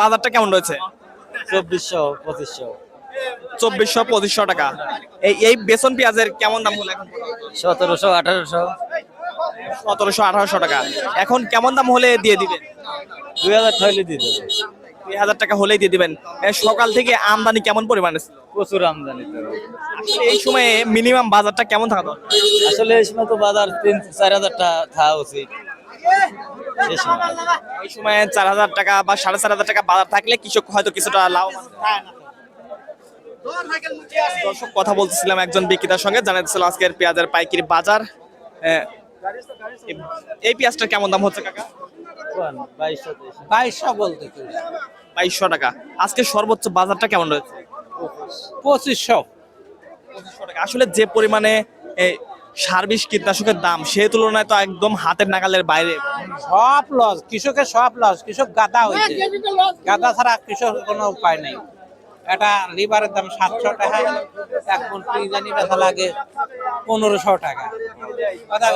বাজারটা কেমন রয়েছে? চব্বিশশো পঁচিশশো। চব্বিশশো পঁচিশশো টাকা। এই এই বেসন পেঁয়াজের কেমন দাম হলো এখন? সতেরোশো আঠারোশো। সতেরোশো আঠারোশো টাকা। এখন কেমন দাম হলে দিয়ে দিবেন? দুই হাজার ঠয়লে দিয়ে দেবো। দুই হাজার টাকা হলেই দিয়ে দিবেন। সকাল থেকে আমদানি কেমন পরিমাণে প্রচুর আমদানি আসলে এই সময়ে মিনিমাম বাজারটা কেমন থাকা আসলে এই সময় তো বাজার তিন চার হাজার টাকা থাকা উচিত। এই সময়। চার হাজার টাকা বা সাড়ে চার হাজার টাকা বাজার থাকলে কৃষক হয়তো কিছুটা লাভ দর্শক কথা বলতেছিলাম একজন বিক্রেতার সঙ্গে জানাচ্ছিল আজকের পেঁয়াজের পাইকারি বাজার। এই- পেঁয়াজটা কেমন দাম হচ্ছে কাকা? বাইশশো বাইশশো বলতে বাইশশো টাকা। আজকে সর্বোচ্চ বাজারটা কেমন রয়েছে? পঁচিশশো। টাকা। আসলে যে পরিমাণে সার বিষ কীটনাশকের দাম সে তুলনায় তো একদম হাতের নাগালের বাইরে। সব লস কৃষকের সব লস কৃষক গাদা হয়েছে। গাদা ছাড়া কৃষক কোনো উপায় নেই। এটা লিভারের দাম সাতশো টাকা, এক মন জানি বেচা লাগে পনেরোশো টাকা। কথা।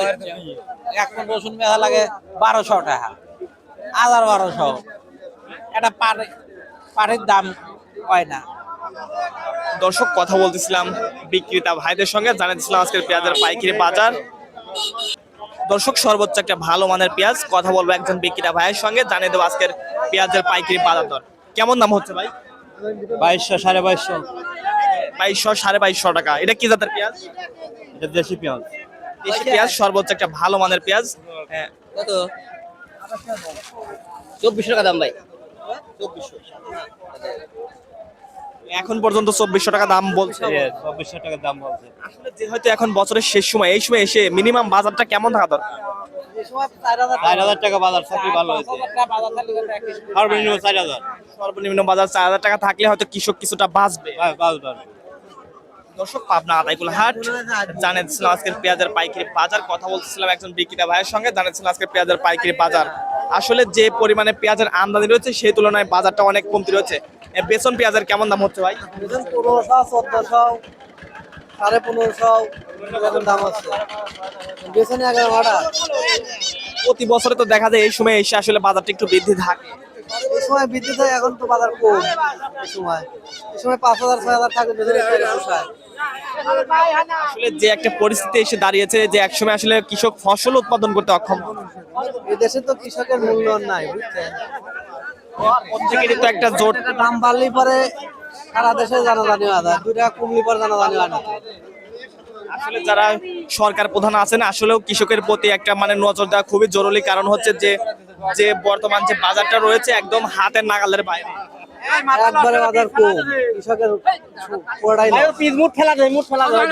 এক মন রসুন বেচা লাগে বারোশো টাকা হাজার বারোশো। এটা পাট পাটের দাম হয় না। দর্শক কথা বলতেছিলাম বিক্রেতা ভাইদের সঙ্গে জানাচ্ছিলাম আজকের পেঁয়াজের পাইকারি বাজার। দর্শক সর্বোচ্চ একটা ভালো মানের পেঁয়াজ কথা বলব একজন বিক্রেতা ভাইয়ের সঙ্গে জানিয়ে দেবো আজকের পেঁয়াজের পাইকারি বাজার দর। কেমন দাম হচ্ছে ভাই? বাইশশো সাড়ে বাইশশো। বাইশশো সাড়ে বাইশশো টাকা। এটা কি জাতের পেঁয়াজ? এটা দেশি পেঁয়াজ। দেশি পেঁয়াজ সর্বোচ্চ একটা ভালো মানের পেঁয়াজ। হ্যাঁ, কত? চব্বিশশো টাকা দাম ভাই। এখন পর্যন্ত চব্বিশশো টাকা দাম বলছে। চব্বিশশো টাকা দাম বলছে। আসলে যেহেতু এখন বছরের শেষ সময় এই সময় এসে মিনিমাম বাজারটা কেমন থাকা দরকার? চার হাজার টাকা বাজার ভালো হয়েছে। সর্বনিম্ন চার হাজার। সর্বনিম্ন বাজার চার হাজার টাকা থাকলে হয়তো কৃষক কিছুটা বাঁচবে। বাজার দর্শক পাবনা আদাইকুল হাট। জানাচ্ছিলাম আজকের পেঁয়াজের পাইকারি বাজার। কথা বলছিলাম একজন বিক্রেতা ভাইয়ের সঙ্গে। জানাচ্ছিলাম আজকের পেঁয়াজের পাইকারি বাজার। আসলে যে পরিমাণে পেঁয়াজের আমদানি রয়েছে সেই তুলনায় বাজারটা অনেক কমতি রয়েছে। বেসন পেঁয়াজের কেমন দাম হচ্ছে ভাই? পনেরোশো চোদ্দশো সাড়ে পনেরোশো এরকম দাম আছে বেসনে এগারো ভাড়া। প্রতি বছরে তো দেখা যায় এই সময় এসে আসলে বাজারটা একটু বৃদ্ধি থাকে। এই সময় বিদ্যুৎ হয় এখন তো বাজার কম। এই সময় এই সময় পাঁচ হাজার ছয় হাজার থাকে আসলে যে একটা পরিস্থিতি এসে দাঁড়িয়েছে যে একসময় আসলে কৃষক ফসল উৎপাদন করতে অক্ষম। দেশে তো কৃষকের মূল্য নাই বুঝছেন? প্রত্যেকেরই তো একটা জোট। দাম বাড়লেই পরে সারা দেশে জানাজানি কমলি পরে জানাজানি আসলে যারা সরকার প্রধান আছেন আসলেও কৃষকের প্রতি একটা মানে নজর দেওয়া খুবই জরুরি। কারণ হচ্ছে যে যে বর্তমান যে বাজারটা রয়েছে একদম হাতের নাগালের বাইরে। একবারে বাজার কো কৃষকের পুরোটাই loss। মুঠ ফেলা যায় মুঠ ফেলা যায়